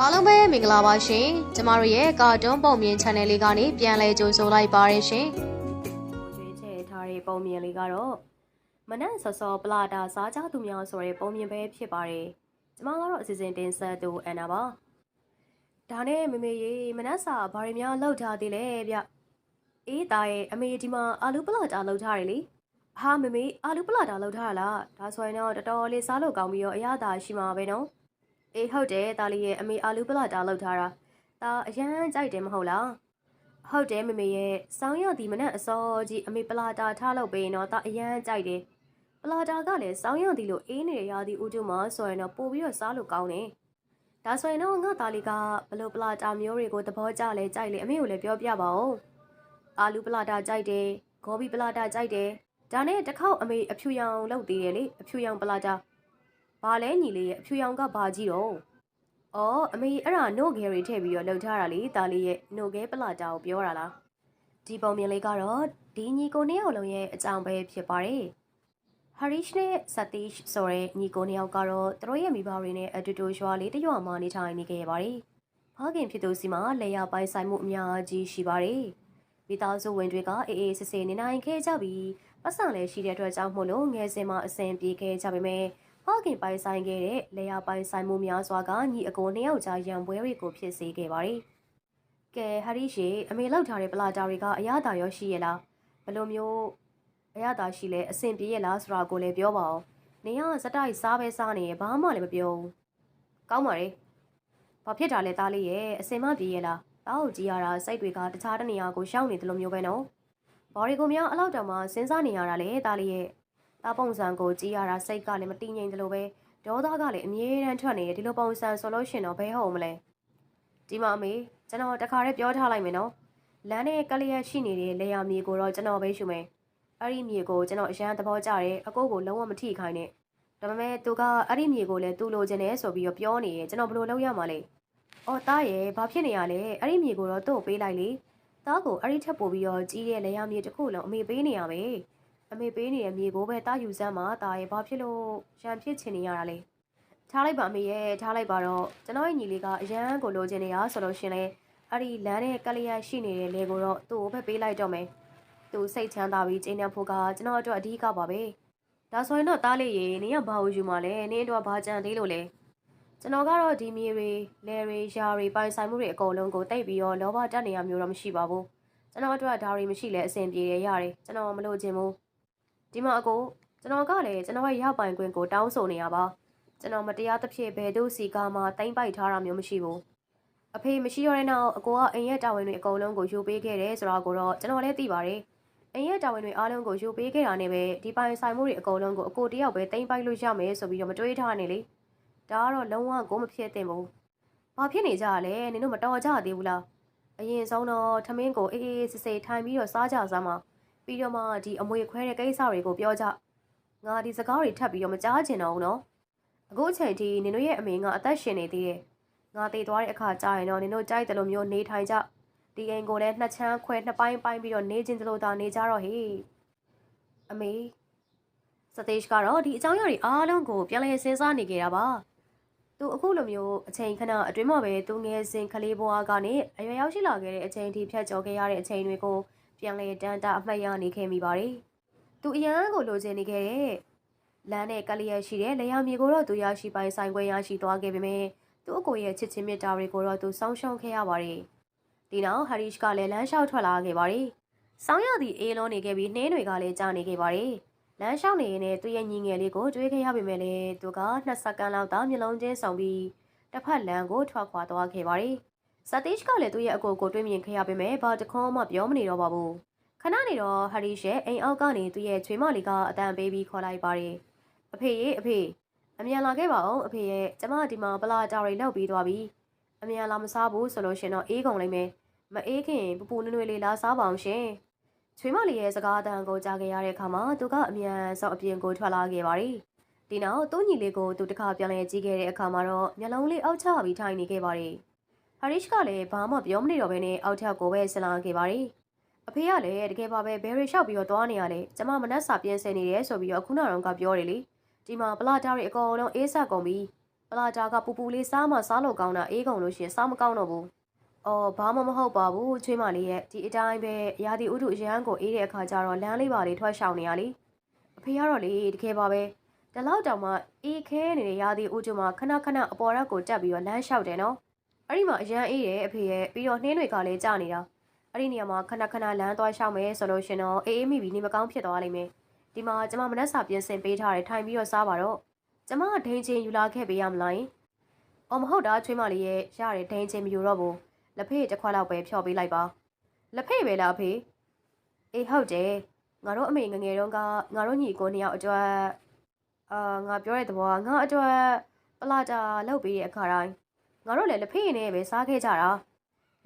အားလုံးပဲမင်္ဂလာပါရှင်ကျမတို့ရဲ့ကာတွန်းပုံမြင် channel လေးကနေပြန်လဲကြိုဆိုလိုက်ပါရရှင်ရွေးချယ်ထားတဲ့ပုံမြင်လေးကတော့မနက်စောစောပလာတာစားကြသူများဆိုတဲ့ပုံမြင်ပဲဖြစ်ပါတယ်။ကျွန်မကတော့အစီအစဉ်တင်ဆက်သူအန်နာပါ။ဒါနဲ့မမေရေမနက်စာဘာတွေများလောက်ထားသေးလဲဗျ။အေးသားရဲ့အမေဒီမှာအာလူပလာတာလောက်ထားတယ်လေ။ဟာမမေအာလူပလာတာလောက်ထားလား။ဒါဆိုရင်တော့တော်တော်လေးစားလို့ကောင်းပြီးတော့အရသာရှိမှာပဲနော်။ အေးဟုတ်တယ်သားလေးရဲ့အမေအာလူပလာတာလောက်ထားတာ။ဒါအရန်ကြိုက်တယ်မဟုတ်လား။ဟုတ်တယ်မမေရဲ့စောင်းရသည်မနဲ့အစောကြီးအမေပလာတာထားလို့ပေးရင်တော့ဒါအရန်ကြိုက်တယ်ပလာတာကလည်းစောင်းရသည်လို့အေးနေတဲ့ရာသီဥတုမှာဆိုရင်တော့ပို့ပြီးတော့စားလို့ကောင်းတယ်ဒါဆိုရင်တော့ငါသားလေးကဘလို့ပလာတာမျိုးတွေကိုသဘောကျလဲကြိုက်လေအမေကိုလည်းပြောပြပါဦးအာလူပလာတာကြိုက်တယ်ဂေါ်ဘီပလာတာကြိုက်တယ်ဒါနဲ့တစ်ခေါက်အမေအဖြူရောင်လုပ်သေးတယ်လေအဖြူရောင်ပလာတာ ဘာလဲညီလေးရဲ့အဖြူရောင်ကဘာကြီးတော့။အော်အမေအဲ့ဒါနို့ဂဲတွေထည့်ပြီးတော့လှုပ်ထားတာလေဒါလေးရဲ့နို့ဂဲပလာတာကိုပြောတာလား။ဒီပုံမြင်လေးကတော့ဒီညီကိုနှစ်ယောက်လုံးရဲ့အကြောင်းပဲဖြစ်ပါတယ်။ Harish နဲ့ Satish ဆိုတဲ့ညီကိုနှစ်ယောက်ကတော့သူတို့ရဲ့မိဘတွေနဲ့အတူတူရွာလေးတစ်ရွာမှာနေထိုင်နေခဲ့ရပါတယ်။ဖခင်ဖြစ်သူစီမှာလေယာပိုင်ဆိုင်မှုအများကြီးရှိပါတယ်။မိသားစုဝင်တွေကအေးအေးဆေးဆေးနေနိုင်ခဲ့ကြပြီးပတ်စံလည်းရှိတဲ့အတွက်ကြောင့်မို့လို့ငယ်စဉ်မှာအဆင်ပြေခဲ့ကြပေမဲ့ ဟော့ကင်ပိုင်ဆိုင်ခဲ့တဲ့လေယာပိုင်ဆိုင်မှုများစွာကညီအကိုနှစ်ယောက်ကြားရံပွဲတွေကိုဖြစ်စေခဲ့ပါတယ်။ကဲဟာရီရှေအမေလောက်ထားတဲ့ပလာတာတွေကအရသာရောရှိရလားဘယ်လိုမျိုးအရသာရှိလဲအဆင်ပြေရလားဆိုတာကိုလည်းပြောပါဦး။နေရစတိုက်စားပဲစားနေရဘာမှလည်းမပြောဘူး။ကောင်းပါလေ။ဘာဖြစ်တာလဲသားလေးရဲ့အစင်မပြေရလား။တောက်ကြည့်ရတာစိတ်တွေကတခြားတနေရာကိုရှောက်နေတယ်လို့မျိုးပဲနော်။ဘာတွေကိုများအလောက်တောင်မှစဉ်းစားနေရတာလေသားလေးရဲ့။ တာပုံစံကိုကြည့်ရတာစိတ်ကလည်းမတည်ငြိမ်တယ်လို့ပဲဒေါသကလည်းအမြဲတမ်းထွက်နေတယ်ဒီလိုပုံစံဆိုလို့ရှင်တော့ဘယ်ဟုတ်မလဲဒီမှာအမေကျွန်တော်တခါတည်းပြောထားလိုက်မယ်နော်လမ်းနဲ့ကလျက်ရှိနေတဲ့လေယာမြေကိုတော့ကျွန်တော်ပဲရှုမယ်အဲ့ဒီမြေကိုကျွန်တော်အရန်သဘောကျတယ်အကိုကိုလုံးဝမထိခိုင်းနဲ့ဒါပေမဲ့သူကအဲ့ဒီမြေကိုလည်းသူ့လိုချင်တယ်ဆိုပြီးတော့ပြောနေရင်ကျွန်တော်ဘယ်လိုလုပ်ရမှာလဲအော်တားရဲ့ဘာဖြစ်နေရလဲအဲ့ဒီမြေကိုတော့သူ့ကိုပေးလိုက်လေတားကိုအဲ့ဒီထက်ပိုပြီးတော့ကြီးတဲ့လေယာမြေတစ်ခုလုံးအမေပေးနေရမယ် အမေပေးနေတဲ့မြေကိုပဲတာယူစမ်းမှာတာရဲ့ဘာဖြစ်လို့ရံဖြစ်ချင်နေရတာလဲထားလိုက်ပါအမေရဲ့ထားလိုက်ပါတော့ကျွန်တော်ရဲ့ညီလေးကအရန်ကိုလိုချင်နေတာဆိုလို့ရှင်လေအဲ့ဒီလမ်းနဲ့ကလျက်ရှိနေတဲ့လေကိုတော့သူ့ကိုပဲပေးလိုက်တော့မယ်သူစိတ်ချမ်းသာပြီးကျင်းနေဖို့ကကျွန်တော်အတွက်အဓိကပါပဲဒါဆိုရင်တော့တားလေးရေနင်ကဘာကိုယူမှာလဲနင်တို့ကဘာကြံသေးလို့လဲကျွန်တော်ကတော့ဒီမြေတွေလယ်တွေယာတွေပိုင်ဆိုင်မှုတွေအကုန်လုံးကိုတိတ်ပြီးတော့လောဘတက်နေရမျိုးတော့မရှိပါဘူးကျွန်တော်အတွက်ဒါတွေမရှိလဲအဆင်ပြေရရတယ်ကျွန်တော်မလို့ချင်ဘူး ဒီမှာအကိုကျွန်တော်ကလည်းကျွန်တော်ရဲ့ရပိုင်ခွင့်ကိုတောင်းဆိုနေရပါကျွန်တော်မတရားသဖြင့်ဘယ်သူစီကာမှတိုင်းပိုက်ထားတာမျိုးမရှိဘူးအဖေမရှိရတဲ့နောက်အကိုကအိမ်ရဲ့တာဝန်တွေအကုန်လုံးကိုယူပေးခဲ့တယ်ဆိုတော့ကိုတော့ကျွန်တော်လည်းသိပါတယ်အိမ်ရဲ့တာဝန်တွေအားလုံးကိုယူပေးခဲ့တာနဲ့ပဲဒီပိုင်ဆိုင်မှုတွေအကုန်လုံးကိုအကိုတယောက်ပဲတိုင်းပိုက်လို့ရမယ်ဆိုပြီးတော့မတွေးထားနေလေဒါကတော့လုံးဝကိုမဖြစ်သင့်ဘူးဘာဖြစ်နေကြရလဲနင်တို့မတော်ကြသေးဘူးလားအရင်ဆုံးတော့ထမင်းကိုအေးအေးဆေးဆေးထိုင်ပြီးတော့စားကြစမ်းပါ ပြီးတော့မှဒီအမွေခွဲတဲ့ကိစ္စတွေကိုပြောကြငါဒီစကားတွေထပ်ပြီးတော့မကြားချင်တော့ဘူးနော်အခုအချိန်ထိနင်တို့ရဲ့အမေကအသက်ရှင်နေသေးတယ်ငါတည်သွားတဲ့အခါကြာရင်တော့နင်တို့ကြိုက်တယ်လို့မျိုးနေထိုင်ကြဒီအိမ်ကိုလည်းနှစ်ချမ်းခွဲနှစ်ပိုင်းပိုင်းပြီးတော့နေချင်းတလို့သာနေကြတော့ဟေးအမေစတေးရှ်ကတော့ဒီအကြောင်းအရာတွေအားလုံးကိုပြန်လည်စဉ်းစားနေကြတာပါသူအခုလိုမျိုးအချိန်ခဏအတွင်းမှာပဲသူငယ်စဉ်ကလေးဘွားကနေအရွယ်ရောက်ရှိလာခဲ့တဲ့အချိန်ထိဖြတ်ကျော်ခဲ့ရတဲ့အချိန်တွေကို ပြန်လေတန်တာအမှတ်ရနေခဲ့မိပါတယ်။သူအရန်ကိုလိုချင်နေခဲ့တဲ့လမ်းနဲ့ကလျက်ရှိတဲ့လေယာမြေကိုတော့သူရရှိပိုင်ဆိုင်ခွင့်ရရှိသွားခဲ့ပေမဲ့သူ့အကိုရဲ့ချစ်ချင်းမြတ်တာတွေကိုတော့သူစောင်းရှောင်းခဲ့ရပါတယ်။ဒီနောက်ဟာရီရှ်ကလည်းလမ်းလျှောက်ထွက်လာခဲ့ပါတယ်။ဆောင်းရသည့်အေးလုံးနေခဲ့ပြီးနှင်းတွေကလည်းကြာနေခဲ့ပါတယ်။လမ်းလျှောက်နေရင်လည်းသူ့ရဲ့ညီငယ်လေးကိုတွေးခဲ့ရပေမဲ့လည်းသူကနှစ်စက္ကန့်လောက်သာမျက်လုံးချင်းဆောင်ပြီးတစ်ဖက်လမ်းကိုထွက်ခွာသွားခဲ့ပါတယ်။ စတေးရှ်ကလည်းသူ့ရဲ့အကိုကိုတွေးမြင်ခဲ့ရပေမဲ့ဘာတခွန်းမှပြောမနေတော့ပါဘူးခဏနေတော့ဟာရီရှရဲ့အိမ်အောက်ကနေသူ့ရဲ့ချွေးမလေးကအတန်ပေးပြီးခေါ်လိုက်ပါတယ်အဖေရေအဖေအမြန်လာခဲ့ပါအောင်အဖေရဲ့ကျမဒီမှာပလာတာတွေလောက်ပြီးသွားပြီအမြန်လာမစားဘူးဆိုလို့ရှင်တော့အေးကုန်လိမ့်မယ်မအေးခင်ပူပူနွေ့နွေ့လေးလာစားပါအောင်ရှင်ချွေးမလေးရဲ့စကားအတန်ကိုကြားခဲ့ရတဲ့အခါမှာသူကအမြန်ဆုံးအပြင်ကိုထွက်လာခဲ့ပါတယ်ဒီနောက်သူ့ညီလေးကိုသူတစ်ခါပြန်လဲကြည့်ခဲ့တဲ့အခါမှာတော့မျက်လုံးလေးအောက်ချပြီးထိုင်နေခဲ့ပါတယ် ဟာရစ်ကလည်းဘာမှပြောမနေတော့ဘဲနဲ့အောက်ထပ်ကိုပဲဆလာခဲ့ပါတယ်။အဖေကလည်းတကယ်ပါပဲဘယ်ရီလျှောက်ပြီးတော့သွားနေရလဲ။ကျမမနှက်စာပြင်းစင်နေတယ်ဆိုပြီးတော့ခုနကတော့ကပြောတယ်လေ။ဒီမှာပလာတာတွေအကုန်လုံးအေးဆက်ကုန်ပြီပလာတာကပူပူလေးစားမှစားလို့ကောင်းတာအေးကုန်လို့ရှရင်စားမကောင်းတော့ဘူးအော်ဘာမှမဟုတ်ပါဘူးချွေးမလေးရဲ့ဒီအတိုင်းပဲရာသီဥတုအရန်ကိုအေးတဲ့အခါကျတော့လမ်းလေးပါလေးထွက်ရှောင်နေရလေအဖေကတော့လေတကယ်ပါပဲဒီလောက်တောင်မှအေးခဲနေတဲ့ရာသီဥတုမှာခဏခဏအပေါ်ရက်ကိုတက်ပြီးတော့လမ်းလျှောက်တယ်နော် အဲ့ဒီမှာအရန်အေးတယ်အဖေရဲ့ပြီးတော့နှင်းတွေကလည်းကျနေတာအဲ့ဒီနေရာမှာခဏခဏလမ်းသွားလျှောက်မယ်ဆိုလို့ရှင်တော့အေးအေးမိပြီးနေမကောင်းဖြစ်သွားလိမ့်မယ်ဒီမှာကျမမနက်စာပြင်ဆင်ပေးထားတယ်ထိုင်ပြီးတော့စားပါတော့ကျမကဒိန်ချင်းယူလာခဲ့ပေးရမလားယင်အော်မဟုတ်တာချွေးမလေးရဲ့ရတယ်ဒိန်ချင်းမယူတော့ဘူးလက်ဖေးတစ်ခွက်လောက်ပဲဖြော်ပေးလိုက်ပါလက်ဖေးပဲလားအဖေအေးဟုတ်တယ်ငါတို့အမေငငယ်တုန်းကငါတို့ညီကိုနှစ်ယောက်အတွက်အာငါပြောတဲ့သဘောကငါအတွက်ပလာတာလုပ်ပေးတဲ့အခါတိုင်း ငါတို့လည်းလက်ဖေးရည်နဲ့ပဲစားခဲ့ကြတာ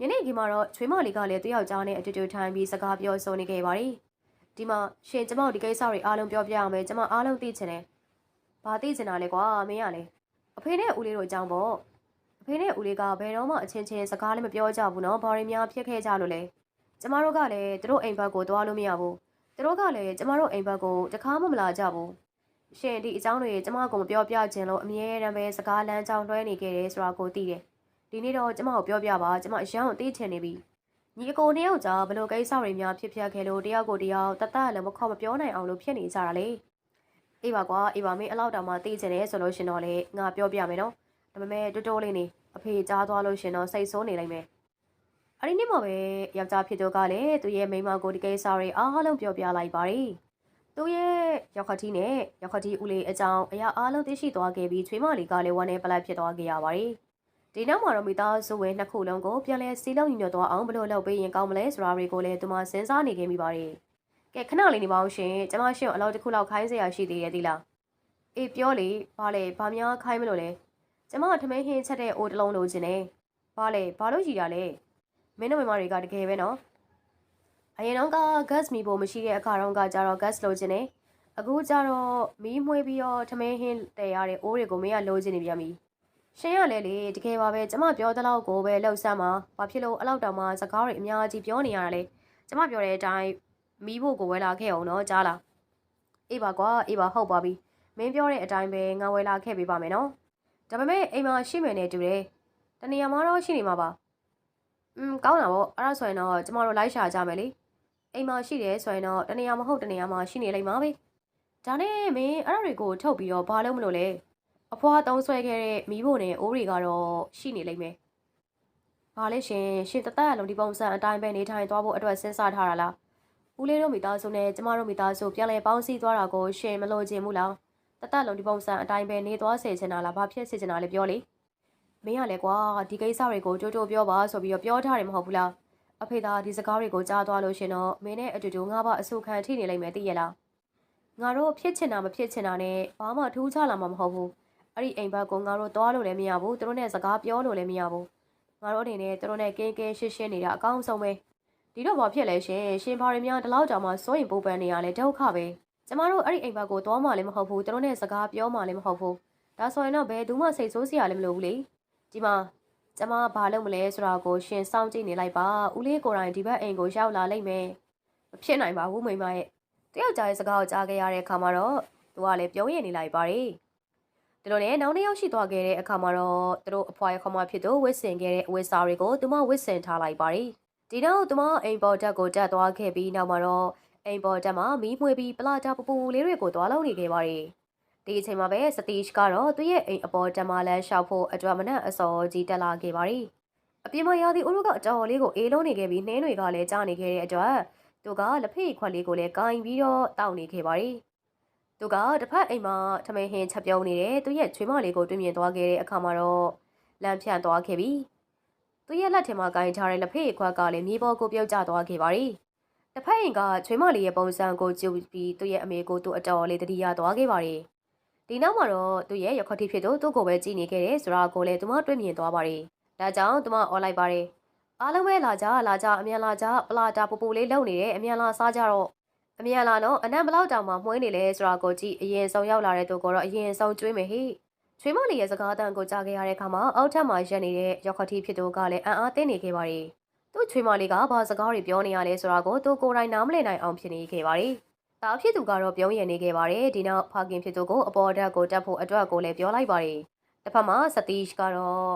ညနေခင်းမှာတော့ချွေးမလေးကလည်းသူ့ယောက်ျားနဲ့အတူတူထိုင်ပြီးစကားပြောဆိုနေခဲ့ပါတယ်ဒီမှာရှင်ကျမတို့ဒီကိစ္စတွေအားလုံးပြောပြအောင်မယ်ကျမအားလုံးသိချင်တယ်ဘာသိချင်တာလဲကွာမင်းကလေအဖေနဲ့ဦးလေးတို့အကြောင်းပေါ့အဖေနဲ့ဦးလေးကဘယ်တော့မှအချင်းချင်းစကားလည်းမပြောကြဘူးနော်ဘာတွေများဖြစ်ခဲ့ကြလို့လဲကျမတို့ကလည်းသူတို့အိမ်ဘက်ကိုသွားလို့မရဘူးသူတို့ကလည်းကျမတို့အိမ်ဘက်ကိုတခါမှမလာကြဘူး ရှင်ဒီအကြောင်းတွေကျမကိုမပြောပြခြင်းလို့အမြဲတမ်းပဲစကားလမ်းကြောင်းလွှဲနေခဲ့တယ်ဆိုတာကိုသိတယ်ဒီနေ့တော့ကျမကိုပြောပြပါကျမအရန်ကိုသိချင်နေပြီညီအကိုနှစ်ယောက်ကြားဘလို့ကိစ္စတွေများဖြစ်ဖြစ်ခဲ့လို့တယောက်ကိုတယောက်တတ်တတ်လည်းမခေါ်မပြောနိုင်အောင်လို့ဖြစ်နေကြတာလေအေးပါကွာအေးပါမင်းအလောက်တောင်မှသိချင်တယ်ဆိုလို့ရှင်တော့လေငါပြောပြမယ်နော်ဒါပေမဲ့တိုးတိုးလေးနေအဖေကြားသွားလို့ရှင်တော့စိတ်ဆိုးနေလိုက်မယ်အဲ့ဒီနေ့မှာပဲယောက်ျားဖြစ်သူကလည်းသူ့ရဲ့မိန်းမကိုဒီကိစ္စတွေအားလုံးပြောပြလိုက်ပါတယ် သူ့ရဲ့ရောက်ခတိနဲ့ရောက်ခတိဦးလေးအကြောင်းအရာအားလုံးသိရှိသွားခဲ့ပြီးချွေးမလေးကလည်းဝမ်းနဲ့ပလိုက်ဖြစ်သွားခဲ့ရပါတယ်ဒီနောက်မှာတော့မိသားစုဝင်နှစ်ခုလုံးကိုပြန်လဲစီလုံးညွတ်သွားအောင်ဘယ်လိုလုပ်ပေးရင်ကောင်းမလဲဆိုတာတွေကိုလည်းသူမစဉ်းစားနေခဲ့မိပါတယ်ကဲခဏလေးနေပါဦးရှင်ကျမရှင်အလောက်တစ်ခုလောက်ခိုင်းစရာရှိသေးရဲ့ဒီလားအေးပြောလေဘာလဲဘာများခိုင်းမလို့လဲကျမကထမင်းဟင်းချက်တဲ့အိုးတစ်လုံးလိုချင်တယ်။ဘာလဲဘာလို့ရည်တာလဲ။မင်းတို့မိမတွေကတကယ်ပဲနော်။ အရင်တော့က gas မီဖို့မရှိတဲ့အခါတော့ကကြတော့ gas လိုချင်တယ်။အခုကျတော့မီးမွှေးပြီးတော့ထမင်းဟင်းတည်ရတဲ့အိုးတွေကိုမင်းကလိုချင်နေပြန်ပြီ။ရှင်ရလဲလေတကယ်ပါပဲကျမပြောတဲ့လောက်ကိုပဲလှုပ်ဆမ်းမှာ။ဘာဖြစ်လို့အလောက်တောင်မှစကားတွေအများကြီးပြောနေရတာလဲ။ကျမပြောတဲ့အတိုင်းမီးဖို့ကိုဝဲလာခဲ့အောင်နော်ကြားလား။အေးပါကွာအေးပါဟုတ်ပါပြီ။မင်းပြောတဲ့အတိုင်းပဲငါဝဲလာခဲ့ပေးပါမယ်နော်။ဒါပေမဲ့အိမ်မှာရှိမယ်နဲ့တူတယ်။တနေရာမှာတော့ရှိနေမှာပါ။อืมကောင်းတာပေါ့အဲ့ဒါဆိုရင်တော့ကျမတို့လိုက်ရှာကြမယ်လေ။ အိမ်မှာရှိတယ်ဆိုရင်တော့တနေရာမဟုတ်တနေရာမှာရှိနေလိမ့်မှာပဲ။ဒါနဲ့မင်းအဲ့ဒါတွေကိုထုတ်ပြီးတော့ဘာလုပ်မလို့လဲ။အဖွားသုံးဆွဲခဲ့တဲ့မိဖို့နဲ့အိုးတွေကတော့ရှိနေလိမ့်မယ်။ဘာလဲရှင်ရှင်တသက်အလုံးဒီပုံစံအတိုင်းပဲနေထိုင်သွားဖို့အတွက်စဉ်းစားထားတာလား။ဦးလေးတို့မိသားစုနဲ့ကျမတို့မိသားစုပြန်လည်ပေါင်းစည်းသွားတာကိုရှင်မလို့ခြင်းဘူးလား။တသက်လုံးဒီပုံစံအတိုင်းပဲနေသွားစေချင်တာလားဘာဖြစ်စေချင်တာလဲပြောလေမင်းကလည်းကွာဒီကိစ္စတွေကိုကြိုးကြိုးပြောပါဆိုပြီးတော့ပြောထားတယ်မဟုတ်ဘူးလား အဖေသာဒီစကားတွေကိုကြားသွားလို့ရှင်တော့မင်းနဲ့အတူတူငါဘာအဆုခံထိနေလိမ့်မယ်သိရလားငါတို့ဖြစ်ချင်တာမဖြစ်ချင်တာနဲ့ဘာမှထူးခြားလာမှာမဟုတ်ဘူးအဲ့ဒီအိမ်ဘက်ကငါတို့သွားလို့လည်းမရဘူးသူတို့နဲ့စကားပြောလို့လည်းမရဘူးငါတို့အနေနဲ့သူတို့နဲ့ကင်းကင်းရှင်းရှင်းနေတာအကောင်းဆုံးပဲဒီတော့ဘာဖြစ်လဲရှင်ရှင်ဘာတွေများဒီလောက်ကြောင်မှစိုးရင်ပူပန်နေရလဲဒုက္ခပဲကျမတို့အဲ့ဒီအိမ်ဘက်ကိုသွားမှလည်းမဟုတ်ဘူးသူတို့နဲ့စကားပြောမှလည်းမဟုတ်ဘူးဒါဆိုရင်တော့ဘယ်သူမှစိတ်ဆိုးစရာလည်းမလိုဘူးလေဒီမှာ ကျမဘာလုပ်မလဲဆိုတာကိုရှင်စောင့်ကြည့်နေလိုက်ပါဦးလေးကိုယ်တိုင်ဒီဘက်အိမ်ကိုရောက်လာလိမ့်မယ်မဖြစ်နိုင်ပါဘူးမိမရဲ့တယောက်ကြားရဲ့စကားကိုကြားခဲ့ရတဲ့အခါမှာတော့သူကလည်းပြုံးရည်နေလိုက်ပါတယ်ဒီလိုနဲ့နောက်တစ်ယောက်ရှိသွားခဲ့တဲ့အခါမှာတော့သူတို့အဖွားရခမဖြစ်သူဝစ်စင်ခဲ့တဲ့အဝစ်စားတွေကိုသူမဝစ်စင်ထားလိုက်ပါတယ်ဒီနောက်သူမအိမ်ပေါ်တက်ကိုတက်သွားခဲ့ပြီးနောက်မှာတော့အိမ်ပေါ်တက်မှာမီးမွှေးပြီးပလာတာပူပူလေးတွေကိုသွားလုံးနေခဲ့ပါတယ်။ ဒီအချိန်မှာပဲစတီရှ်ကတော့သူ့ရဲ့အိမ်အပေါ်တက်မှာလမ်းလျှောက်ဖို့အတွက်မနက်အစောကြီးတက်လာခဲ့ပါတယ်။အပြင်မှာရာသီဥတုကအတော်လေးကိုအေးလုံးနေခဲ့ပြီးနှင်းတွေကလည်းကြားနေခဲ့တဲ့အတွက်သူကလက်ဖေးခွက်လေးကိုလည်းကင်ပြီးတော့တောက်နေခဲ့ပါတယ်။သူကတစ်ဖက်အိမ်မှာထမင်းဟင်းချက်ပြုံးနေတဲ့သူ့ရဲ့ချွေးမလေးကိုတွေ့မြင်သွားခဲ့တဲ့အခါမှာတော့လမ်းဖြန့်သွားခဲ့ပြီးသူ့ရဲ့လက်ထင်မှာကင်ထားတဲ့လက်ဖေးခွက်ကလည်းမြေပေါ်ကိုပြုတ်ကျသွားခဲ့ပါတယ်။တစ်ဖက်အိမ်ကချွေးမလေးရဲ့ပုံစံကိုကြည့်ပြီးသူ့ရဲ့အမေကိုသူအတော်လေးတတိယသွားခဲ့ပါတယ်။ ဒီနောက်မှာတော့သူ့ရဲ့ရခတိဖြစ်သူသူ့ကိုပဲကြည်နေခဲ့တယ်ဆိုတာကိုလည်းသူမတွေ့မြင်သွားပါတယ်။ဒါကြောင့်သူမអော်လိုက်ပါတယ်။အားလုံးပဲလာကြလာကြအမြန်လာကြပလာတာပူပူလေးလုံနေတယ်အမြန်လာစားကြတော့အမြန်လာတော့အနံဘလောက်တောင်မှမှုန်းနေလဲဆိုတာကိုကြည့်အရင်ဆုံးရောက်လာတဲ့သူကတော့အရင်ဆုံးကျွေးမယ်ဟိ။ချွေးမလေးရဲ့စကားတန်ကိုကြားခဲ့ရတဲ့အခါမှာအောက်ထပ်မှာရက်နေတဲ့ရခတိဖြစ်သူကလည်းအံ့အားသင့်နေခဲ့ပါတယ်။သူ့ချွေးမလေးကဘာစကားတွေပြောနေရလဲဆိုတာကိုသူကိုယ်တိုင်နားမလည်နိုင်အောင်ဖြစ်နေခဲ့ပါတယ်။ တာဖြစ်သူကတော့ပြုံးရည်နေခဲ့ပါတယ်။ဒီနောက်ဖခင်ဖြစ်သူကိုအပေါ်ဓာတ်ကိုတက်ဖို့အတွက်ကိုလည်းပြောလိုက်ပါတယ်။တတစ်ဖက်မှာစတီးကတော့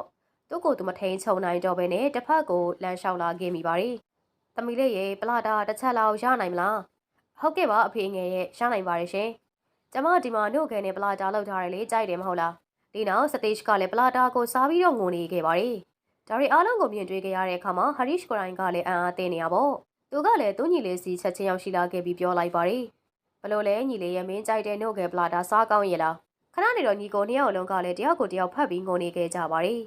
သူ့ကိုယ်သူမထိန်ချုံနိုင်တော့ဘဲနဲ့တစ်ဖက်ကိုလမ်းလျှောက်လာခဲ့မိပါတယ်။သမီးလေးရေပလာတာတစ်ချက်လောက်ရနိုင်မလား။ဟုတ်ကဲ့ပါအဖေငယ်ရဲ့ရနိုင်ပါတယ်ရှင်။ကျမဒီမှာနှုတ်ခဲနဲ့ပလာတာလောက်ထားတယ်လေကြိုက်တယ်မဟုတ်လား။ဒီနောက်စတေးကလည်းပလာတာကိုစားပြီးတော့ငိုနေခဲ့ပါတယ်။ဒါရီအားလုံးကိုမြင်တွေ့ခဲ့ရတဲ့အခါမှာဟရီရှ်ကိုရိုင်းကလည်းအံ့အားသင့်နေရပေါ့။ သူကလည်းသူ့ညီလေးစီချက်ချင်းရောက်ရှိလာခဲ့ပြီးပြောလိုက်ပါတယ်။ဘလို့လဲညီလေးရဲ့မင်းကြိုက်တဲ့နှုတ်ခဲပလာတာစားကောင်းရဲ့လား။ခဏနေတော့ညီကိုနှစ်ယောက်လုံးကလည်းတယောက်ကိုတယောက်ဖတ်ပြီးငိုနေခဲ့ကြပါတယ်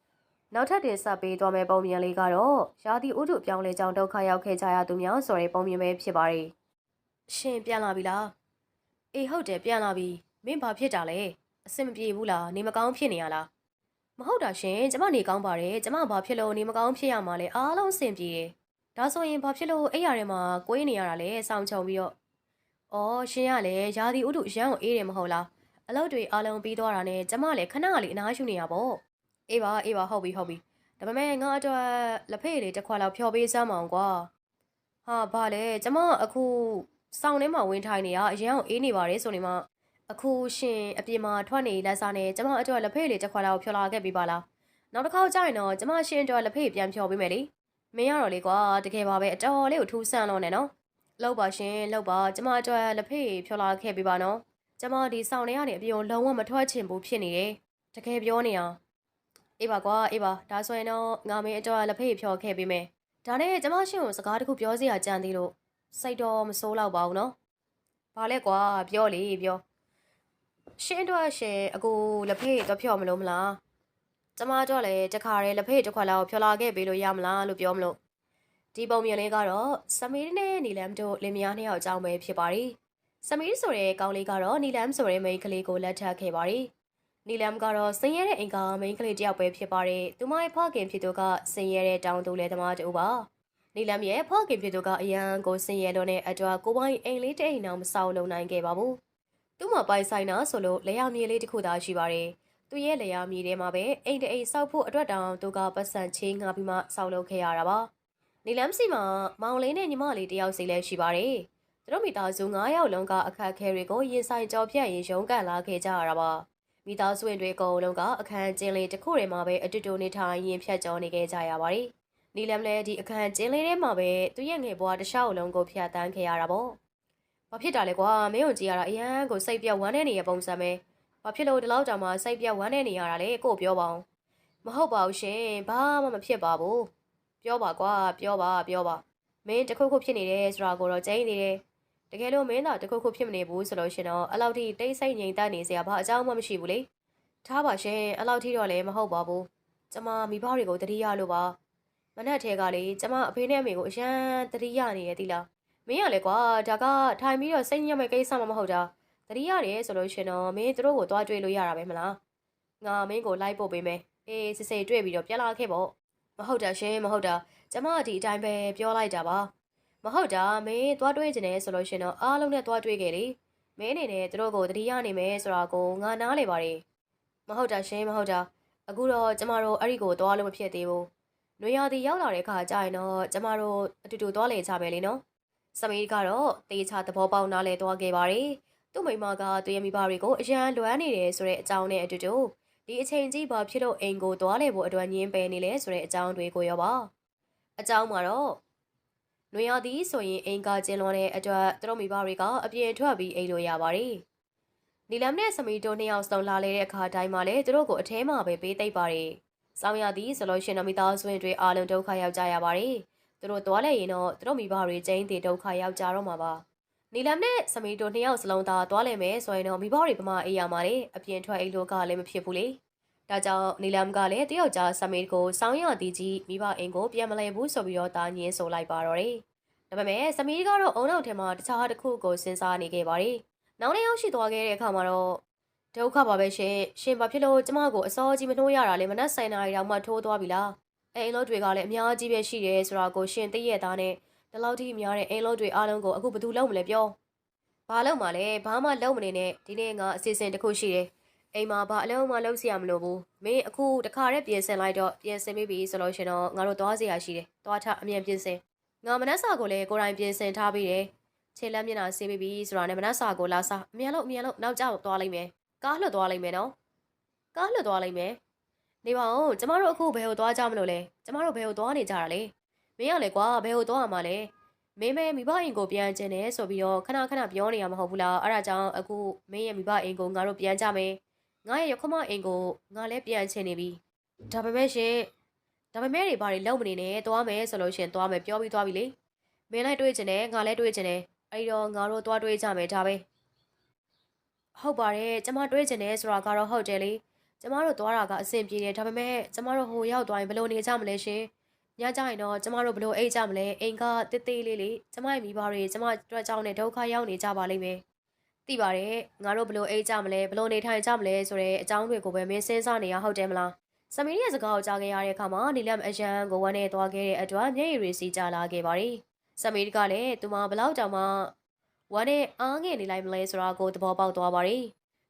။နောက်ထပ်တင်ဆက်ပေးသွားမယ့်ပုံမြင်လေးကတော့ရာသီဥတုပြောင်းလဲကြောင်းဒုက္ခရောက်ခဲ့ကြရသူများဆိုတဲ့ပုံမြင်ပဲဖြစ်ပါတယ်။ရှင်ပြန်လာပြီလား။အေးဟုတ်တယ်ပြန်လာပြီ။မင်းဘာဖြစ်တာလဲ။အဆင်မပြေဘူးလား။နေမကောင်းဖြစ်နေရလား။မဟုတ်တာရှင်ကျမနေကောင်းပါတယ်။ကျမဘာဖြစ်လို့နေမကောင်းဖြစ်ရမှာလဲ။အားလုံးအဆင်ပြေတယ်။ ဒါဆိုရင်ဘာဖြစ်လို့အဲ့ရထဲမှာကိုင်းနေရတာလဲ။စောင်းချုံပြီးတော့။အော်ရှင်ကလည်းရာသီဥတုရမ်းကိုအေးတယ်မဟုတ်လား။အလုပ်တွေအားလုံးပြီးသွားတာနဲ့ကျမလည်းခဏလေးအနားယူနေရပေါ့။အေးပါအေးပါဟုတ်ပြီဟုတ်ပြီ။ဒါပေမဲ့ငါအတွက်လက်ဖေးလေးတစ်ခွက်လောက်ဖျော်ပေးစမ်းမအောင်ကွာ။ဟာဘာလဲကျမအခုစောင်းထဲမှာဝင်ထိုင်နေရအရန်ကိုအေးနေပါတယ်ဆိုနေမှအခုရှင်အပြင်မှာထွက်နေလက်စားနဲ့ကျမအတွက်လက်ဖေးလေးတစ်ခွက်လောက်ဖျော်လာခဲ့ပြီးပါလား။နောက်တစ်ခေါက်ကျရင်တော့ကျမရှင်အတွက်လက်ဖေးပြန်ဖျော်ပေးမယ်လေ။ မင်းရတော့လေကွာတကယ်ပါပဲအတော်လေးကိုထူးဆန်းလို့နဲ့နော်။လောက်ပါရှင်လောက်ပါကျမအတွက်လက်ဖေးဖျော်လာခဲ့ပြီးပါနော်။ကျမဒီစောင်းထဲကနေအပြင်ကိုလုံးဝမထွက်ချင်ဘူးဖြစ်နေတယ်။တကယ်ပြောနေအောင်အေးပါကွာအေးပါဒါဆိုရင်တော့ငါမင်းအတွက်လက်ဖေးဖျော်ခဲ့ပေးမယ်။ဒါနဲ့ကျမရှင်ကိုစကားတခုပြောစရာကြံသေးလို့စိတ်တော့မစိုးတော့ပါဘူးနော်။ဘာလဲကွာပြောလေပြော။ရှင်အတွက်ရှင်အကိုလက်ဖေးတော့ဖျော်မလို့မလား။ ကျမတို့လည်းတခါတည်းလက်ဖေးတစ်ခွက်လောက်ဖျော်လာခဲ့ပေးလို့ရမလားလို့ပြောမလို့ဒီပုံမြင်လေးကတော့စမီးနဲ့နီလမ်တို့လင်မယားနှစ်ယောက်အကြောင်းပဲဖြစ်ပါတယ်။စမီးဆိုတဲ့ကောင်လေးကတော့နီလမ်ဆိုတဲ့မိန်းကလေးကိုလက်ထပ်ခဲ့ပါတယ်။နီလမ်ကတော့စင်ရဲတဲ့အင်ကာမိန်းကလေးတစ်ယောက်ပဲဖြစ်ပါတယ်။သူမရဲ့ဖခင်ဖြစ်သူကစင်ရဲတဲ့တောင်သူလယ်သမားတူပါ။နီလမ်ရဲ့ဖခင်ဖြစ်သူကအရန်ကိုစင်ရဲလို့နဲ့အတော်ကိုပိုင်အိမ်လေးတဲ့အိမ်အောင်မဆောက်လုံနိုင်ခဲ့ပါဘူး။သူ့မှာပိုင်ဆိုင်တာဆိုလို့လေယာမြေလေးတစ်ခုသာရှိပါတယ်။ သူရဲ့လေယာမြေထဲမှာပဲအိမ်တအိမ်ဆောက်ဖို့အတွက်တောင်သူကပတ်စံချင်းငါပြီးမှဆောက်လုပ်ခဲ့ရတာပါ။နီလမ်စီမှာမောင်လေးနဲ့ညီမလေးတယောက်စီလည်းရှိပါတယ်။သူတို့မိသားစု9ယောက်လုံးကအခက်အခဲတွေကိုရင်ဆိုင်ကြော်ဖြတ်ရင်ရုန်းကန်လာခဲ့ကြရတာပါ။မိသားစုဝင်တွေအကုန်လုံးကအခန်းကျင်းလေးတစ်ခုထဲမှာပဲအတူတူနေထိုင်ရင်ဖြတ်ကျော်နေခဲ့ကြရပါတယ်။နီလမ်လည်းဒီအခန်းကျင်းလေးထဲမှာပဲသူရဲ့ငယ်ဘွားတစ်လျှောက်လုံးကိုဖြတ်တန်းခဲ့ရတာပေါ့။ဘာဖြစ်တာလဲကွာမင်းတို့ကြည့်ရတာအရန်ကိုစိတ်ပြတ်ဝမ်းနေနေရပုံစံပဲ။ ဘာဖြစ်လို့ဒီလောက်တောင်မှစိတ်ပြတ်ဝမ်းနေနေရတာလဲကို့ပြောပါအောင်။မဟုတ်ပါဘူးရှင်ဘာမှမဖြစ်ပါဘူး။ပြောပါကွာပြောပါပြောပါမင်းတခုခုဖြစ်နေတယ်ဆိုတာကိုတော့ကျင်းနေတယ်တကယ်လို့မင်းသာတခုခုဖြစ်မနေဘူးဆိုလို့ရှင်တော့အဲ့လောက်ထိတိတ်ဆိတ်ငြိမ်သက်နေစရာဘာအကြောင်းမှမရှိဘူးလေထားပါရှင်အဲ့လောက်ထိတော့လည်းမဟုတ်ပါဘူးကျမမိဘတွေကိုတတိယလို့ပါမနက်ထဲကလေကျမအဖေနဲ့အမေကိုအရန်တတိယနေရသီလားမင်းရလေကွာဒါကထိုင်ပြီးတော့စိတ်ညစ်မဲ့ကိစ္စမှမဟုတ်တာ တတိယတယ်ဆိုလို့ရှင်တော့မင်းတို့ကိုသွားတွေ့လို့ရတာပဲမလားငါမင်းကိုလိုက်ပို့ပေးမယ်အေးစစ်စစ်တွေ့ပြီးတော့ပြန်လာခဲ့ပေါ့မဟုတ်တာရှင်မဟုတ်တာကျမဒီအတိုင်းပဲပြောလိုက်တာပါမဟုတ်တာမင်းသွားတွေ့ကျင်တယ်ဆိုလို့ရှင်တော့အားလုံးနဲ့သွားတွေ့ခဲ့လေမင်းအနေနဲ့သူတို့ကိုတတိယနေမယ်ဆိုတာကိုငါနားလေပါတယ်မဟုတ်တာရှင်မဟုတ်တာအခုတော့ကျမတို့အဲ့ဒီကိုသွားလို့မဖြစ်သေးဘူးနွေရာသီရောက်လာတဲ့အခါကျရင်တော့ကျမတို့အတူတူသွားလေကြမယ်လေနော်စမီးကတော့တေချာသဘောပေါက်နားလေသွားခဲ့ပါတယ် သူ့မိမကသူရဲ့မိဘတွေကိုအရန်လွမ်းနေတယ်ဆိုတဲ့အကြောင်းနဲ့အတူတူဒီအချိန်ကြီးဘာဖြစ်လို့အိမ်ကိုသွားလေဖို့အတွက်ညင်းပယ်နေလဲဆိုတဲ့အကြောင်းတွေကိုရောပါအကြောင်းမှာတော့နွေရာသီဆိုရင်အိမ်ကကျင်းလွန်တဲ့အတွက်သူတို့မိဘတွေကအပြင်ထွက်ပြီးအိမ်လို့ရပါတယ်နီလမ်နဲ့စမီတို့နှစ်ယောက်စုံလာလေတဲ့အခါတိုင်းမှာလည်းသူတို့ကိုအထဲမှာပဲပေးသိပ်ပါတယ်စောင်းရသည်ဆိုလို့ရှင်တော့မိသားစုဝင်တွေအားလုံးဒုက္ခရောက်ကြရပါတယ်သူတို့သွားလဲရင်တော့သူတို့မိဘတွေကျင်းတည်ဒုက္ခရောက်ကြတော့မှာပါ နီလမ်နဲ့စမီတို့နှစ်ယောက်စလုံးသားသွားလဲမယ်ဆိုရင်တော့မိဘတွေပမာအေးရမှာလေအပြင်ထွက်အိမ်လို့ကလည်းမဖြစ်ဘူးလေဒါကြောင့်နီလမ်ကလည်းတယောက်ကြားစမီကိုစောင်းရသည်ကြီးမိဘအိမ်ကိုပြန်မလဲဘူးဆိုပြီးတော့တာညင်းဆိုလိုက်ပါတော့တယ်ဒါပေမဲ့စမီကတော့အုံနောက်ထဲမှာတခြားတစ်ခုကိုစဉ်းစားနေခဲ့ပါတယ်နောက်နေ့ရောက်ရှိသွားခဲ့တဲ့အခါမှာတော့ဒုက္ခပါပဲရှင်ရှင်ဘာဖြစ်လို့ကျမကိုအစောကြီးမနှိုးရတာလဲမနှက်ဆိုင်နာရီတောင်မှထိုးသွားပြီလားအိမ်လို့တွေကလည်းအများကြီးပဲရှိတယ်ဆိုတာကိုရှင်သိရသားနဲ့ ဒီလောက်ထိများတဲ့အိမ်လို့တွေအားလုံးကိုအခုဘယ်သူလုပ်မလဲပြောဘာလုပ်မှလဲဘာမှလုပ်မနေနဲ့ဒီနေ့ငါအစီအစဉ်တစ်ခုရှိတယ်အိမ်မှာဘာအလုံးမှလုပ်စရာမလိုဘူးမင်းအခုတခါတည်းပြင်ဆင်လိုက်တော့ပြင်ဆင်ပြီးပြီဆိုလို့ရှင်တော့ငါတို့သွားစရာရှိတယ်သွားထအမြန်ပြင်ဆင်ငါမနှက်စာကိုလည်းကိုယ်တိုင်ပြင်ဆင်ထားပြီးတယ်ခြေလက်မျက်နှာဆေးပြီးပြီဆိုတာနဲ့မနှက်စာကိုလာစားအမြန်လို့အမြန်လို့နောက်ကျသွားလိမ့်မယ်ကားလှတ်သွားလိမ့်မယ်နော်ကားလွတ်သွားလိုက်မယ်နေပါဦးကျမတို့အခုဘယ်ကိုသွားကြမလို့လဲကျမတို့ဘယ်ကိုသွားနေကြတာလဲ မင်းရလေကွာဘယ်ကိုသွားရမှာလဲမင်းမဲမိဘအိမ်ကိုပြန်ကျင်တယ်ဆိုပြီးတော့ခဏခဏပြောနေရမှာမဟုတ်ဘူးလားအဲ့ဒါကြောင့်အခုမင်းရဲ့မိဘအိမ်ကိုငါတို့ပြန်ကြမယ်ငါရဲ့ရခမအိမ်ကိုငါလည်းပြန်ချင်နေပြီဒါပေမဲ့ရှင်ဒါပေမဲ့တွေဘာတွေလုံးမနေနဲ့သွားမယ်ဆိုလို့ရှင်သွားမယ်ပြောပြီးသွားပြီလေမင်းလည်းတွေးချင်တယ်ငါလည်းတွေးချင်တယ်အဲ့တော့ငါတို့သွားတွေးကြမယ်ဒါပဲဟုတ်ပါတယ်ကျမတွေးချင်တယ်ဆိုတာကတော့ဟုတ်တယ်လေကျမတို့သွားတာကအဆင်ပြေတယ်ဒါပေမဲ့ကျမတို့ဟိုရောက်သွားရင်ဘယ်လိုနေကြမလဲရှင် ညကြရင်တော့ကျမတို့ဘယ်လိုအိတ်ကြမလဲအိမ်ကတစ်သေးလေးလေးကျမရဲ့မိဘတွေကျမအတွက်ကြောင့်နဲ့ဒုက္ခရောက်နေကြပါလိမ့်မယ်သိပါတယ်ငါတို့ဘယ်လိုအိတ်ကြမလဲဘယ်လိုနေထိုင်ကြမလဲဆိုတဲ့အကြောင်းတွေကိုပဲမင်းစဉ်းစားနေရဟုတ်တယ်မလားစမီးရဲ့စကားကိုကြားခဲ့ရတဲ့အခါမှာနီလမ်အရန်ကိုဝမ်းနဲ့သွားခဲ့တဲ့အတွက်မျက်ရည်တွေစီကျလာခဲ့ပါတယ်စမီးကလည်းသူမဘလောက်တောင်မှဝမ်းနဲ့အားငယ်နေလိုက်မလဲဆိုတာကိုသဘောပေါက်သွားပါတယ်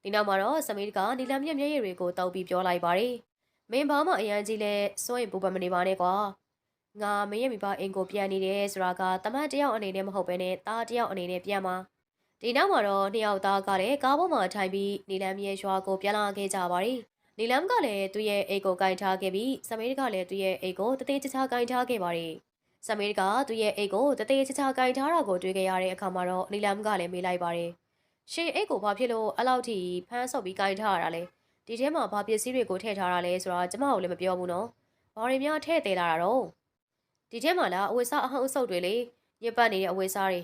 ဒီနောက်မှာတော့စမီးကနီလမ်မြက်မျက်ရည်တွေကိုတောက်ပြီးပြောလိုက်ပါတယ်။မင်းဘာမှအရန်ကြီးလဲစိုးရင်ပူပန်မနေပါနဲ့ကွာ။ ငါမင်းရဲ့မိဘအိမ်ကိုပြန်နေတယ်ဆိုတာကတမန်တယောက်အနေနဲ့မဟုတ်ဘဲနဲ့သားတယောက်အနေနဲ့ပြန်มา။ဒီနောက်မှာတော့နှစ်ယောက်သားကလည်းကားပေါ်မှာထိုင်ပြီးနီလမ်ရဲ့ရွာကိုပြန်လာခဲ့ကြပါတယ်။နီလမ်ကလည်းသူ့ရဲ့အိမ်ကိုကင်ထားခဲ့ပြီးစမီးကလည်းသူ့ရဲ့အိမ်ကိုတသေးချာချာကင်ထားခဲ့ပါတယ်။စမီးကသူ့ရဲ့အိမ်ကိုတသေးချာချာကင်ထားတာကိုတွေ့ခဲ့ရတဲ့အခါမှာတော့နီလမ်ကလည်းမေးလိုက်ပါတယ်။ရှင်အိတ်ကိုဘာဖြစ်လို့အဲ့လောက်ထိဖမ်းဆုပ်ပြီးကင်ထားရတာလဲဒီထဲမှာဘာပစ္စည်းတွေကိုထည့်ထားတာလဲဆိုတာကျမကိုလည်းမပြောဘူးနော်ဘာတွေများထည့်သေးလာတာတော့ ဒီထဲမှာလားအဝတ်စားအဟောင်းအဆုပ်တွေလေညစ်ပတ်နေတဲ့အဝတ်စားတွေ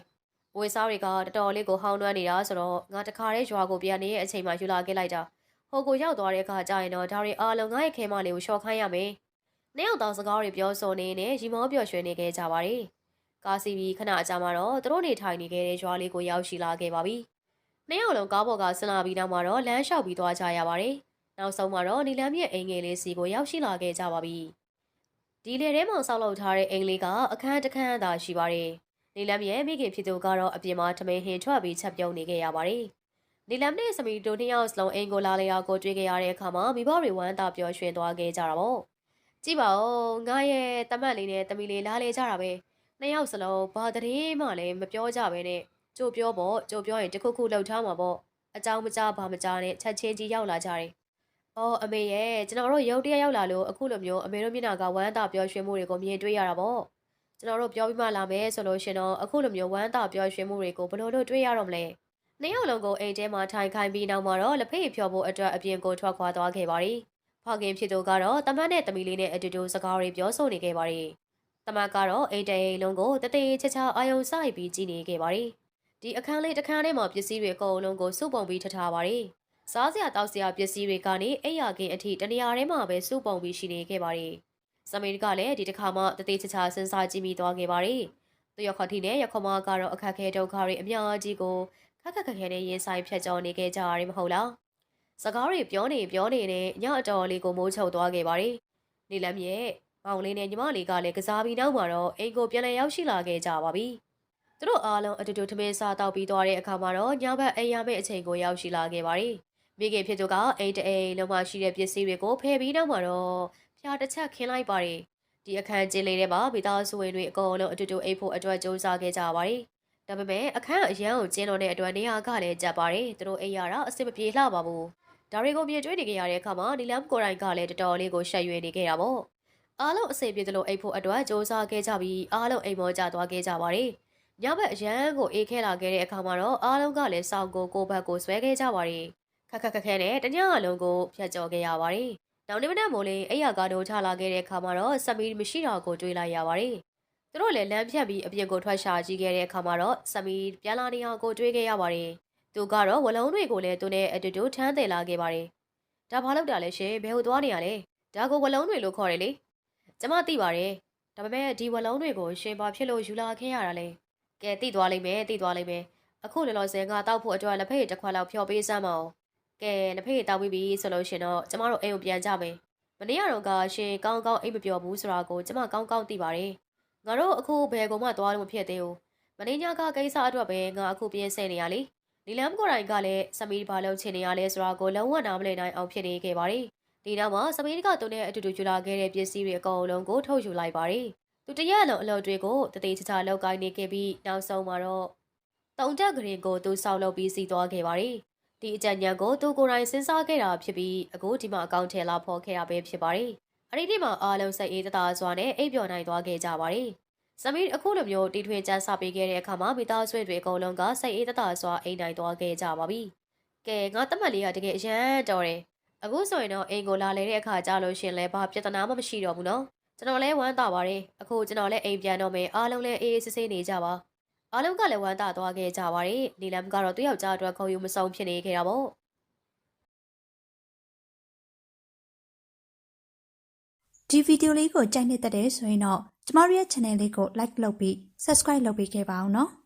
အဝတ်စားတွေကတော်တော်လေးကိုဟောင်းနှွမ်းနေတာဆိုတော့ငါတခါတည်းရွာကိုပြန်နေတဲ့အချိန်မှာယူလာခဲ့လိုက်တာဟိုကိုရောက်သွားတဲ့အခါကျရင်တော့ဒါတွေအားလုံးငါ့ရဲ့ခဲမလေးကိုရှော့ခိုင်းရမယ်နှစ်ယောက်သားစကားတွေပြောဆိုနေနေရီမောပြော့ရွှင်နေခဲ့ကြပါတယ်ကားစီပြီးခဏအကြာမှာတော့သူတို့နေထိုင်နေခဲ့တဲ့ရွာလေးကိုရောက်ရှိလာခဲ့ပါပြီနှစ်ယောက်လုံးကားပေါ်ကဆင်းလာပြီးနောက်မှာတော့လမ်းလျှောက်ပြီးသွားကြရပါတယ်။နောက်ဆုံးမှာတော့နီလမ်းမြရဲ့အိမ်ငယ်လေးစီကိုရောက်ရှိလာခဲ့ကြပါပြီ။ ဒီလေထဲမှာဆောက်လုပ်ထားတဲ့အိမ်လေးကအခန်းတစ်ခန်းသာရှိပါတယ်။နီလမ်းမြရဲ့မိခင်ဖြစ်သူကတော့အပြင်မှာထမင်းဟင်ထွက်ပြီးချက်ပြုံးနေခဲ့ရပါတယ်။နီလမ်းနဲ့စမီတို့နှစ်ယောက်စလုံးအိမ်ကိုလာလေရာကိုတွေ့ခဲ့ရတဲ့အခါမှာမိဘတွေဝမ်းသာပျော်ရွှင်သွားခဲ့ကြတာပေါ့။ကြည့်ပါဦးငါရဲ့တမတ်လေးနဲ့တမီလေးလာလေကြတာပဲ။နှစ်ယောက်စလုံးဘာတည်းမှလည်းမပြောကြပဲနဲ့ကြိုပြောပေါ့ကြိုပြောရင်တခုခုလှုပ်ထားမှာပေါ့အကြောင်းမကြားဘာမကြားနဲ့ချက်ချင်းကြီးရောက်လာကြတယ်။ အော်အမေရဲ့ကျွန်တော်တို့ရုပ်တရက်ရောက်လာလို့အခုလိုမျိုးအမေတို့မျက်နှာကဝမ်းသာပျော်ရွှင်မှုတွေကိုမြင်တွေ့ရတာပေါ့။ကျွန်တော်တို့ပြောပြီးမှလာမယ်ဆိုလို့ရှင်တော့အခုလိုမျိုးဝမ်းသာပျော်ရွှင်မှုတွေကိုဘယ်လိုလုပ်တွေ့ရတော့မလဲ။နှစ်ယောက်လုံးကိုအိမ်ထဲမှာထိုင်ခိုင်းပြီးနောက်မှာတော့လက်ဖေးဖြောဖို့အတွက်အပြင်ကိုထွက်ခွာသွားခဲ့ပါရီ။ဖခင်ဖြစ်သူကတော့တမတ်နဲ့တမီလေးနဲ့အတူတူစကားတွေပြောဆိုနေခဲ့ပါရီ။တမတ်ကတော့အိမ်တဲအိမ်လုံးကိုတသေးချာချာအာယုံစိုက်ပြီးကြည့်နေခဲ့ပါရီ။ဒီအခန်းလေးတစ်ခန်းထဲမှာပစ္စည်းတွေအကုန်လုံးကိုစုပုံပြီးထထားပါတယ်။ စားစရာတောက်စရာပစ္စည်းတွေကနေအိယာကင်းအထိတနေရာထဲမှာပဲစုပုံပြီးရှိနေခဲ့ပါတယ်။စမီကလည်းဒီတစ်ခါမှတသေးချာချာစဉ်းစားကြည့်မိသွားခဲ့ပါတယ်။သူရခတိနဲ့ရခမကတော့အခက်ခဲဒုက္ခတွေအများကြီးကိုခက်ခက်ခက်ခဲနဲ့ရင်ဆိုင်ဖြတ်ကျော်နေခဲ့ကြရတယ်မဟုတ်လား။စကားတွေပြောနေပြောနေနဲ့ညအတော်လေးကိုမိုးချုပ်သွားခဲ့ပါတယ်။နေလမ်းရဲ့မောင်လေးနဲ့ညီမလေးကလည်းကစားပြီးနောက်မှာတော့အိမ်ကိုပြန်လည်ရောက်ရှိလာခဲ့ကြပါပြီ။သူတို့အားလုံးအတူတူထမင်းစားတောက်ပြီးသွားတဲ့အခါမှာတော့ညဘက်အိမ်ရမယ့်အချိန်ကိုရောက်ရှိလာခဲ့ပါတယ်။ မိခင်ဖြစ်သူကအိမ်တအိမ်လုံးမှရှိတဲ့ပစ္စည်းတွေကိုဖယ်ပြီးနောက်မှာတော့ဖျားတစ်ချက်ခင်းလိုက်ပါတယ်။ဒီအခန်းကျင်းလေးထဲမှာမိသားစုဝင်တွေအကုန်လုံးအတူတူအိပ်ဖို့အတွက်ကြိုးစားခဲ့ကြပါတယ်။ဒါပေမဲ့အခန်းအရန်ကိုကျင်းလို့တဲ့အတွက်နေရာကလည်းကျပ်ပါတယ်။သူတို့အိမ်ရတာအဆင်မပြေလှပါဘူး။ဒါတွေကိုမြင်တွေ့နေကြရတဲ့အခါမှာနီလမ်ကိုရိုင်းကလည်းတော်တော်လေးကိုရှက်ရွံ့နေခဲ့တာပေါ့။အားလုံးအဆင်ပြေသလိုအိပ်ဖို့အတွက်ကြိုးစားခဲ့ကြပြီးအားလုံးအိမ်မောကျသွားခဲ့ကြပါတယ်။ညဘက်အရန်ကိုအေးခဲလာခဲ့တဲ့အခါမှာတော့အားလုံးကလည်းစောင်းကိုကိုဘက်ကိုဆွဲခဲ့ကြပါတယ် ခက်ခက်ခက်ခဲနဲ့တညအလုံးကိုဖျက်ကျော်ခဲ့ရပါတယ်နောက်နေ့မနက်မိုးလင်းအိယာကတော့ချလာခဲ့တဲ့အခါမှာတော့စမီမရှိတာကိုတွေးလိုက်ရပါတယ်သူတို့လည်းလမ်းဖြတ်ပြီးအပြင်ကိုထွက်ရှာကြည့်ခဲ့တဲ့အခါမှာတော့စမီပြန်လာနေအောင်ကိုတွေးခဲ့ရပါတယ်သူကတော့ဝလုံးတွေကိုလည်းသူနဲ့အတူတူထမ်းတယ်လာခဲ့ပါတယ်ဒါဘာလို့တာလဲရှင်ဘယ်ဟိုသွားနေရလဲဒါကိုဝလုံးတွေလို့ခေါ်တယ်လေကျမသိပါတယ်ဒါပေမဲ့ဒီဝလုံးတွေကိုရှင်ဘာဖြစ်လို့ယူလာခဲ့ရတာလဲကဲတိသွားလိမ့်မယ်တိသွားလိမ့်မယ်အခုလောလောဆယ်ငါတောက်ဖို့အတွက်လက်ဖက်ရည်တစ်ခွက်လောက်ဖျော်ပေးစမ်းမအောင် ကဲလက်ဖက်ရည်တောက်ပြီးပြီဆိုလို့ရှင်တော့ကျမတို့အိမ်ကိုပြန်ကြမယ်မနေ့ကတော့ကရှင်ကောင်းကောင်းအိမ်မပြောဘူးဆိုတာကိုကျမကောင်းကောင်းသိပါတယ်ငါတို့အခုဘယ်ကောင်မှသွားလို့မဖြစ်သေးဘူးမနေ့ညကကိစ္စအတွက်ပဲငါအခုပြင်ဆင်နေရလေနီလမ်ကိုရိုင်ကလည်းစမီးဘာလုံးချင်နေရလဲဆိုတာကိုလုံးဝနားမလည်နိုင်အောင်ဖြစ်နေခဲ့ပါတယ်ဒီနောက်မှာစမီးကသူနဲ့အတူတူယူလာခဲ့တဲ့ပစ္စည်းတွေအကုန်လုံးကိုထုတ်ယူလိုက်ပါတယ်သူတရက်လုံးအလုပ်တွေကိုတတိချာချာလောက်ကိုင်းနေခဲ့ပြီးနောက်ဆုံးမှာတော့တုံတက်ဂရင်ကိုသူဆောက်လုပ်ပြီးစီးသွားခဲ့ပါတယ် ဒီအကြံဉာဏ်ကိုသူကိုယ်တိုင်စဉ်းစားခဲ့တာဖြစ်ပြီးအခုဒီမှာအကောင့်ထဲလာဖော်ခဲ့ရပဲဖြစ်ပါတယ်။အဲ့ဒီနေ့မှာအားလုံးစိတ်အေးတသာစွာနဲ့အိပ်ပျော်နိုင်သွားခဲ့ကြပါတယ်။စမီအခုလိုမျိုးတီထွင်ကြမ်းစာပေးခဲ့တဲ့အခါမှာမိသားစုတွေအကုန်လုံးကစိတ်အေးတသာစွာအိမ်နိုင်သွားခဲ့ကြပါပြီ။ကဲငါတတ်မှတ်လေးကတကယ်အရန်တော်တယ်။အခုဆိုရင်တော့အိမ်ကိုလာလေတဲ့အခါကြာလို့ရှင်လဲဘာပြဿနာမှမရှိတော့ဘူးနော်။ကျွန်တော်လည်းဝမ်းသာပါတယ်။အခုကျွန်တော်လည်းအိမ်ပြန်တော့မယ်အားလုံးလည်းအေးအေးဆေးဆေးနေကြပါ။ အားလုံးကလည်းဝမ်းသာသွားခဲ့ကြပါတယ်။နီလမ်ကတော့သူ့ယောက်ျားအတွက်ခုံယူမဆုံးဖြစ်နေခဲ့တာပေါ့။ဒီဗီဒီယိုလေးကိုကြိုက်နေတဲ့တဲ့ဆိုရင်တော့ကျမတို့ရဲ့ channel လေးကို like လုပ်ပြီး subscribe လုပ်ပေးခဲ့ပါအောင်နော်။